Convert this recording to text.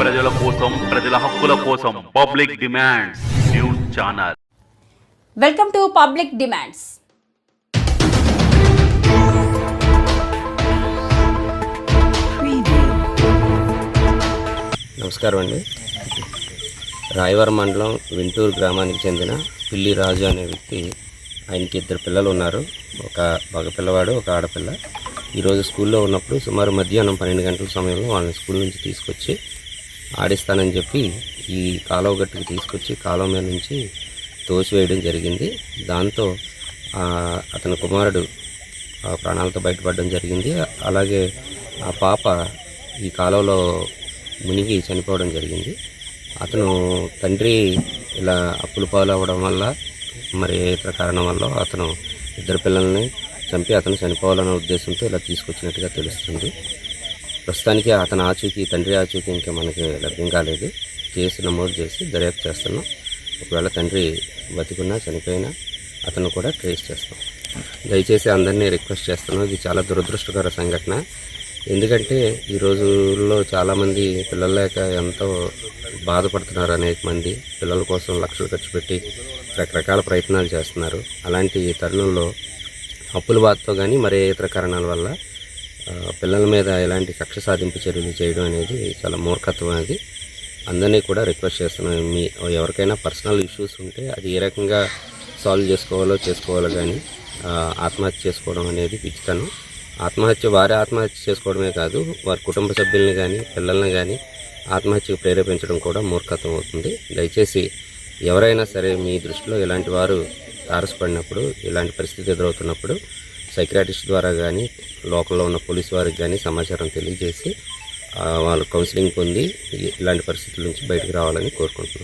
ప్రజల కోసం ప్రజల హక్కుల కోసం public demands news channel. Welcome to public demands. నమస్కారం అండి. రాయవరం మండలం వింటూరు గ్రామానికి చెందిన పిల్లి రాజు అనే వ్యక్తి ఆయనకి ఇద్దరు పిల్లలు ఉన్నారు. ఒక మగ పిల్లవాడు ఒక ఆడపిల్ల. ఈరోజు స్కూల్లో ఉన్నప్పుడు సుమారు మధ్యాహ్నం పన్నెండు గంటల సమయంలో వాళ్ళని స్కూల్ నుంచి తీసుకొచ్చి ఆడిస్తానని చెప్పి ఈ కాలువ గట్టుకు తీసుకొచ్చి కాలువ మీద నుంచి తోసివేయడం జరిగింది. దాంతో అతని కుమారుడు ఆ, ప్రాణాలతో బయటపడడం జరిగింది. అలాగే ఆ పాప ఈ కాలువలో మునిగి చనిపోవడం జరిగింది. అతను తండ్రి ఇలా అప్పులు పాలు అవ్వడం వల్ల మరి ఇతర కారణం వల్ల అతను ఇద్దరు పిల్లల్ని చంపి అతను చనిపోవాలనే ఉద్దేశంతో ఇలా తీసుకొచ్చినట్టుగా తెలుస్తుంది. ప్రస్తుతానికి అతని ఆచూకీ తండ్రి ఆచూకీ ఇంకా మనకి లభ్యం కాలేదు కేసు నమోదు చేసి దర్యాప్తు చేస్తున్నాం. ఒకవేళ తండ్రి బతికున్నా చనిపోయినా అతను కూడా ట్రేస్ చేస్తాం దయచేసి అందరినీ రిక్వెస్ట్ చేస్తున్నాం. ఇది చాలా దురదృష్టకర సంఘటన. ఎందుకంటే ఈ రోజుల్లో చాలామంది పిల్లల లేక ఎంతో బాధపడుతున్నారు అనేక మంది. పిల్లల కోసం లక్షలు ఖర్చు పెట్టి రకరకాల ప్రయత్నాలు చేస్తున్నారు. అలాంటి తరుణంలో అప్పుల బాధతో కానీ మరే ఇతర కారణాల వల్ల పిల్లల మీద ఎలాంటి కక్ష సాధింపు చర్యలు చేయడం అనేది చాలా మూర్ఖత్వం అది. అందరినీ కూడా రిక్వెస్ట్ చేస్తున్నాను మీ ఎవరికైనా పర్సనల్ ఇష్యూస్ ఉంటే అది ఏ రకంగా సాల్వ్ చేసుకోవాలో చేసుకోవాలో కానీ ఆత్మహత్య చేసుకోవడం అనేది పిచ్చితనం. ఆత్మహత్య వారే ఆత్మహత్య చేసుకోవడమే కాదు వారి కుటుంబ సభ్యుల్ని కానీ పిల్లల్ని కానీ ఆత్మహత్యకు ప్రేరేపించడం కూడా మూర్ఖత్వం అవుతుంది. దయచేసి ఎవరైనా సరే మీ దృష్టిలో ఇలాంటి వారు తారసపడినప్పుడు ఇలాంటి పరిస్థితి ఎదురవుతున్నప్పుడు సైక్రాటిస్ట్ ద్వారా కానీ లోకల్లో ఉన్న పోలీస్ వారికి కానీ సమాచారం తెలియజేసి వాళ్ళు కౌన్సిలింగ్ పొంది ఇలాంటి పరిస్థితుల నుంచి బయటకు రావాలని కోరుకుంటున్నాను